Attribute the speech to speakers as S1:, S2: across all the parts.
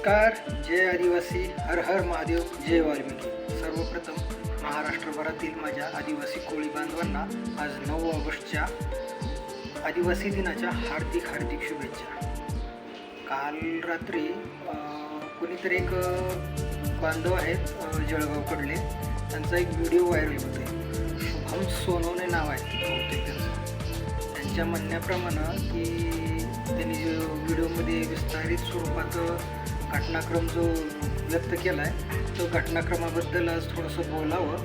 S1: नमस्कार जय आदिवासी हर हर महादेव जय वाल्मिकी. सर्वप्रथम महाराष्ट्रभरातील माझ्या आदिवासी कोळी बांधवांना आज नऊ ऑगस्टच्या आदिवासी दिनाच्या हार्दिक हार्दिक शुभेच्छा. काल रात्री कुणीतरी कोणीतरी एक बांधव आहेत जळगावकडले त्यांचा एक व्हिडिओ व्हायरल होते शुभम सोनवणे नाव आहे बहुतेक त्यांचं. त्यांच्या म्हणण्याप्रमाणे की त्यांनी जो व्हिडिओमध्ये विस्तारित स्वरूपात घटनाक्रम जो व्यक्त केला आहे तो घटनाक्रमाबद्दल आज थोडंसं बोलावं.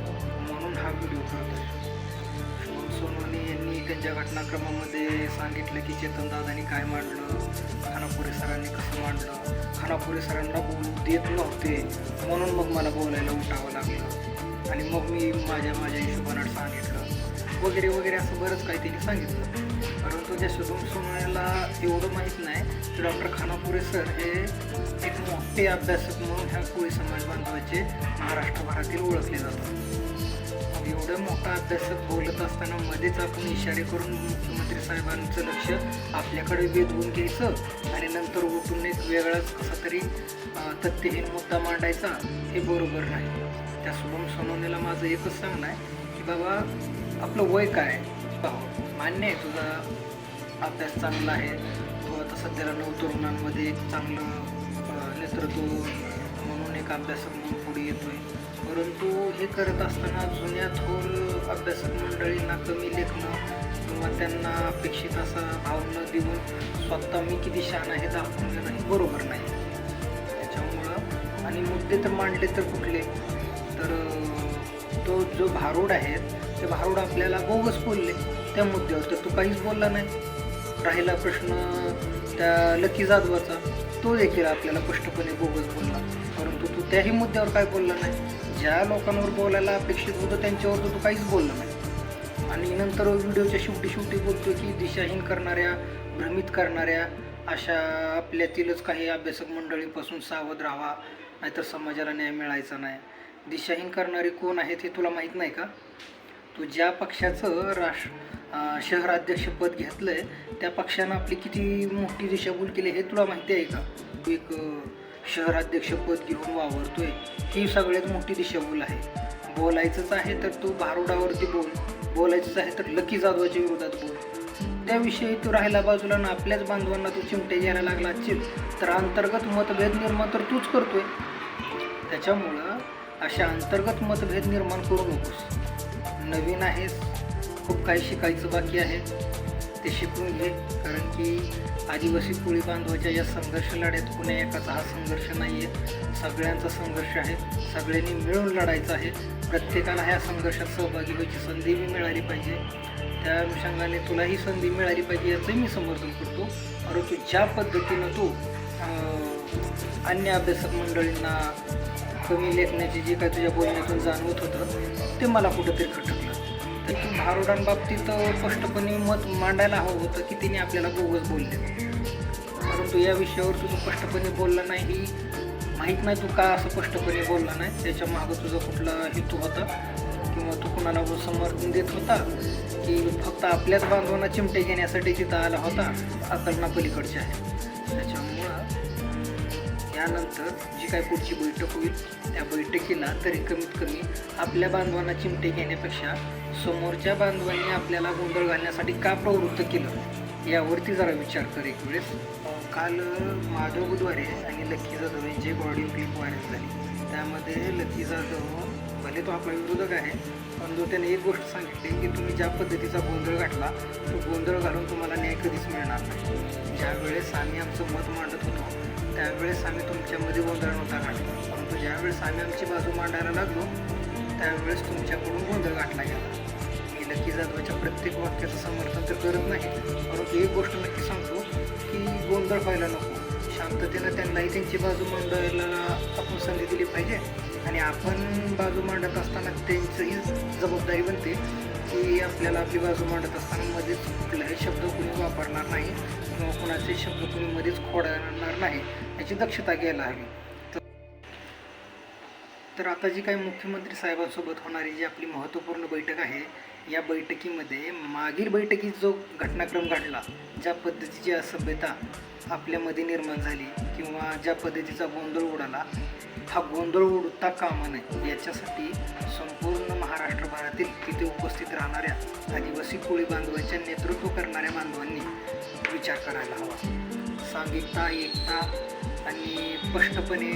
S1: म्हणून हा व्हिडिओ करतो शुभम सोनवणे यांनी त्यांच्या घटनाक्रमामध्ये सांगितलं की चेतनदादांनी काय मांडलं खानापुरे सरांनी कसं मांडलं खानापुरे सरांना बोलू देत नव्हते. म्हणून मग मला बोलायला उठावं लागलं. आणि मग मी माझ्या माझ्या हिशोबानं सांगितलं. वगैरे वगैरे असं बरंच काही त्यांनी सांगितलं. परंतु त्या शुभम सोनवणेला एवढं माहीत नाही डॉक्टर खानापुरे सर हे एक मोठे अभ्यासक म्हणून ह्या कोळी समाज बांधवाचे महाराष्ट्रभरातील ओळखले जातात. एवढं मोठा अभ्यासक बोलत असताना मध्येच आपण इशारे करून मुख्यमंत्री साहेबांचं लक्ष आपल्याकडे वेधवून घ्यायचं आणि नंतर उठून एक वेगळाच कसा तरी तथ्यहीन मुद्दा मांडायचा हे बरोबर नाही. त्या शुभम सोनवणेला माझं एकच सांगणं आहे की बाबा आपलं वय काय पाहू. मान्य आहे तुझा अभ्यास चांगला आहे. सध्याला नऊ तरुणांमध्ये एक चांगलं नेतृत्व म्हणून एक अभ्यासक म्हणून पुढे येतोय. परंतु हे करत असताना जुन्या थोर अभ्यासक मंडळींना कमी लेखणं किंवा त्यांना अपेक्षित असा भाव न देऊन स्वतः मी किती शान आहे दाखवून घेणं हे बरोबर नाही. त्याच्यामुळं आणि मुद्दे तर मांडले तर कुठले? तर तो जो भारूड आहे ते भारूड आपल्याला बोगस बोलले त्या मुद्द्यावर तर तो काहीच बोलला नाही. राहिला प्रश्न त्या लकी जाधवाचा तो देखील आपल्याला स्पष्टपणे बोगस बोलला. परंतु तू त्याही मुद्द्यावर काय बोलला नाही? ज्या लोकांवर बोलायला अपेक्षित होतं त्यांच्यावर तर तू काहीच बोलला नाही. आणि नंतर व्हिडिओच्या शेवटी शेवटी बोलतो की दिशाहीन करणाऱ्या भ्रमित करणाऱ्या अशा आपल्यातीलच काही अभ्यासक मंडळींपासून सावध राहा नाहीतर समाजाला न्याय मिळायचा नाही. दिशाहीन करणारे कोण आहेत हे तुला माहीत नाही का? तू ज्या पक्षाचं राष्ट्र शहराध्यक्षपद घेतलं आहे त्या पक्षानं आपली किती मोठी दिशाभूल केली हे तुला माहिती आहे का? तू एक शहराध्यक्षपद घेऊन वावरतोय ही सगळ्यात मोठी दिशाभूल आहे. बोलायचंच आहे तर तू भारुडावरती बोल. बोलायचंच आहे तर लकी जाधवाच्या विरोधात बोल. त्याविषयी तू राहिला बाजूला ना आपल्याच बांधवांना तू चिमटे घ्यायला लागला असशील तर अंतर्गत मतभेद निर्माण तर तूच करतोय. त्याच्यामुळं अशा अंतर्गत मतभेद निर्माण करू नकोस. नवीन आहेस खूप काही शिकायचं बाकी आहे. ते शिकून घे. कारण की आदिवासी कोळी बांधवाच्या या संघर्ष लढ्यात कुण्या एकाचा हा संघर्ष नाही आहे. सगळ्यांचा संघर्ष आहे. सगळ्यांनी मिळून लढायचं आहे. प्रत्येकाला ह्या संघर्षात सहभागी व्हायची संधी बी मिळाली पाहिजे. त्या अनुषंगाने तुला ही संधी मिळाली पाहिजे याचंही मी समर्थन करतो. परंतु ज्या पद्धतीनं तू अन्य अभ्यासक मंडळींना कमी लेखण्याची जी काय तुझ्या बोलण्यातून जाणवत होतं ते मला कुठंतरी खटकलं. तर तू भारुडांबाबतीत स्पष्टपणे मत मांडायला हवं होतं की तिने आपल्याला बोगस बोलले. परंतु या विषयावर तुझं स्पष्टपणे बोलला नाही माहीत नाही तू का असं स्पष्टपणे बोलला नाही त्याच्या मागं तुझा कुठला हेतू होता? किंवा तू कुणाला समर्थन देत होता? की फक्त आपल्याच बांधवांना चिमटे घेण्यासाठी तिथं आला होता? अकलना पलीकडचे आहे. त्याच्या त्यानंतर जी काय पुढची बैठक होईल त्या बैठकीला तरी कमीत कमी आपल्या बांधवांना चिमटे घेण्यापेक्षा समोरच्या बांधवांनी आपल्याला गोंधळ घालण्यासाठी का प्रवृत्त केलं यावरती जरा विचार कर एक वेळेस. काल माधव बुधवारे आणि लक्की जाधव यांची एक ऑडिओ क्लिप व्हायरल झाली. त्यामध्ये लक्की जाधव भले तो आपला विरोधक आहे पण जो त्याने एक गोष्ट सांगितली की तुम्ही ज्या पद्धतीचा गोंधळ घातला तो गोंधळ घालून तुम्हाला न्याय कधीच मिळणार नाही. ज्यावेळेस आम्ही आमचं मत मांडत होतो त्यावेळेस आम्ही तुमच्यामध्ये गोंधळ नव्हता घातला परंतु ज्यावेळेस आम्ही आमची बाजू मांडायला लागलो त्यावेळेस तुमच्याकडून गोंधळ गाठला गेला. मी नक्की जाधवच्या प्रत्येक वाक्याचं समर्थन तर करत नाही परंतु एक गोष्ट नक्की सांगतो की गोंधळ व्हायला नको. शांततेनं त्यांनाही त्यांची बाजू मांडायला आपण संधी दिली पाहिजे. आणि आपण बाजू मांडत असताना त्यांचंही जबाबदारी बनते की आपल्याला आपली बाजू मांडत असताना मध्येच कुठलाही शब्द कुणी वापरणार नाही. किंवा कोणाचे शब्द तुम्ही मध्येच खोडणार नाही याची दक्षता घ्यायला हवी. तर आता जी काही मुख्यमंत्री साहेबांसोबत होणारी जी आपली महत्त्वपूर्ण बैठक आहे या बैठकीमध्ये मागील बैठकीत जो घटनाक्रम घडला ज्या पद्धतीची असभ्यता आपल्यामध्ये निर्माण झाली किंवा ज्या पद्धतीचा गोंधळ उडाला हा गोंधळ उडता कामा नये. याच्यासाठी संपूर्ण महाराष्ट्रभरातील तिथे उपस्थित राहणाऱ्या आदिवासी कोळी बांधवांच्या नेतृत्व करणाऱ्या बांधवांनी विचार करायला हवा. सांघिकता एकता आणि स्पष्टपणे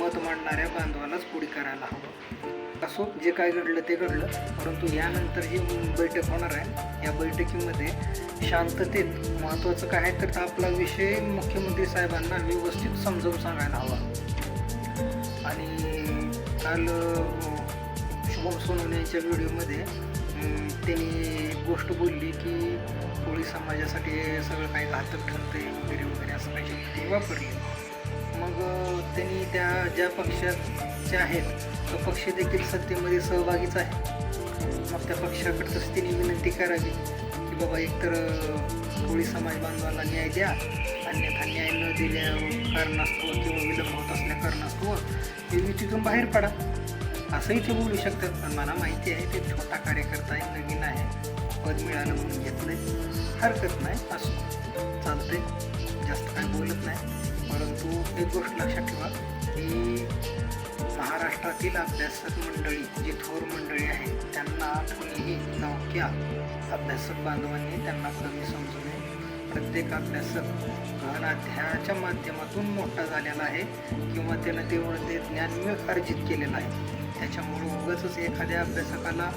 S1: मत मांडणाऱ्या बांधवालाच पुढे करायला हवं. असो जे काय घडलं ते घडलं परंतु यानंतर जी बैठक होणार आहे या बैठकीमध्ये शांततेत महत्त्वाचं काय आहे तर आपला विषय मुख्यमंत्री साहेबांना व्यवस्थित समजावून सांगायला हवा. आणि काल शुभम सोनवणे यांच्या व्हिडिओमध्ये त्यांनी एक गोष्ट बोलली की कोळी समाजासाठी सगळं काही घातक ठरते वगैरे वगैरे असं काही शब्द वापरले मग त्यांनी त्या ज्या पक्षाचे आहेत तो पक्ष देखील सत्तेमध्ये सहभागीच आहे. मग त्या पक्षाकडचंच त्यांनी विनंती करावी की बाबा एकतर कोळी समाज बांधवाला न्याय द्या. अन्यथा न्याय न दिल्या कारणास्तव किंवा विलंब होत असल्या कारणास्तव ते युतीतून बाहेर पडा. असंही ते बोलू शकतात पण मला माहिती आहे ते छोटा कार्यकर्ता आहे नवीन आहे. पद मिळालं म्हणून घेत नाही. हरकत नाही असं. चालते जास्त काही बोलत नाही. परंतु एक गोष्ट लक्षात ठेवा. की महाराष्ट्रातील अभ्यासक मंडळी जी थोर मंडळी आहे त्यांना कोणीही नवक्या अभ्यासक बांधवांनी त्यांना कमी समजू नये. प्रत्येक अभ्यासक गहन अध्यायाच्या माध्यमातून मोठा झालेला आहे किंवा त्यानं तेवढं ते ज्ञान अर्जित केलेलं आहे. त्याच्यामुळे उगाच एखाद्या अभ्यासकाला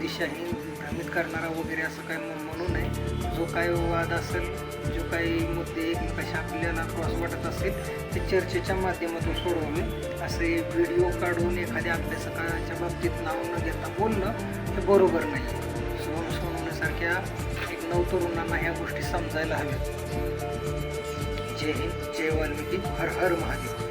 S1: दिशाहीन भ्रमित करणारा वगैरे असं काय म्हणू नये. जो काय वाद असेल जो काही मुद्दे एकमेकाशी आपल्याला क्रॉस वाटत असेल ते चर्चेच्या माध्यमातून सोडवावे असे व्हिडिओ काढून एखाद्या अभ्यासकाच्या बाबतीत नाव न घेता बोलणं हे बरोबर नाही. सोन सोनवण्यासारख्या नवतरुणांना ह्या गोष्टी समजायला हव्यात. जय हिंद जय वाल्मिकी हर हर महादेव.